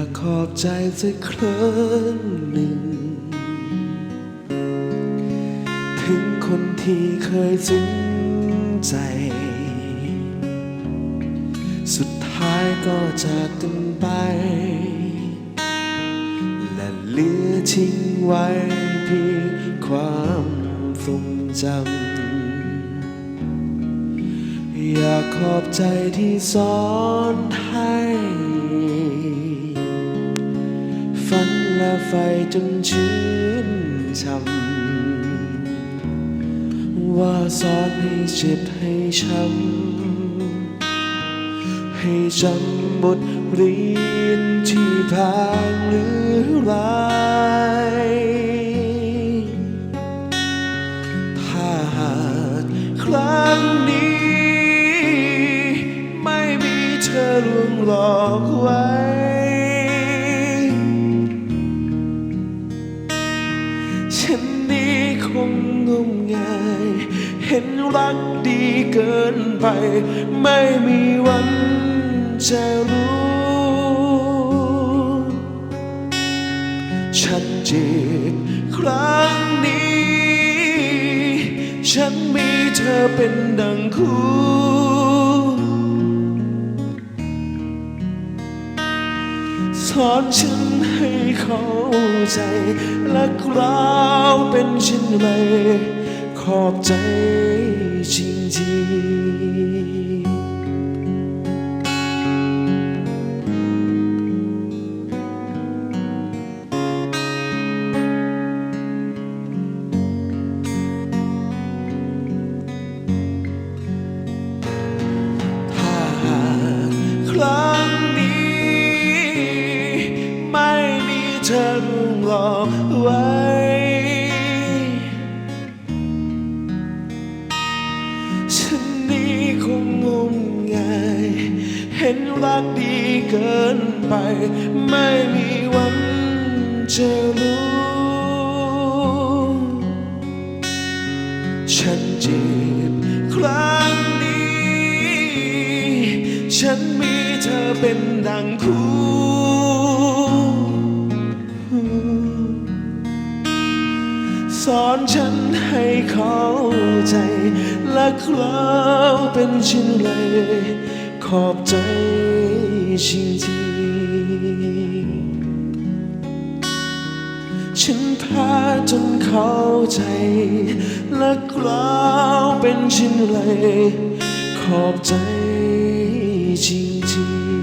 ากขอบใจสักครั้งหนึ่ง ถึงคนที่เคยซึ้งใจ สุดท้ายก็จากกันไป และเหลือทิ้งไว้เพียงความทรงจำอยากขอบใจที่สอนให้ และไฟจนชื่นช่ำว่าสอนให้เจ็บให้ช้ำให้จำบทเรียนที่ผ่านหรือไรถ้าหากครั้งนี้ ไม่มีเธอลวงหลอกไว้ งงมงาย เห็นรักดีเกินไป ไม่มีวันจะรู้ฉันเจ็บครั้งนี้ ฉันมีเธอเป็นดังคู่สอนฉัน เข้าใจ และกล่าวเป็นเช่นไร ขอบใจจริงๆถ้าหากครั ไว้ ฉันนี้คงงมงาย เห็นรักดีเกินไป ไม่มีวันจะรู้ ฉันเจ็บครั้งนี้ ฉันมีเธอเป็นดังคู่ อนฉันให้เข้าใจ และคราวเป็นเช่นไรขอบใจจริงๆฉันพาจนเข้าใจ และกล่าวเป็นเช่นไรขอบใจจริง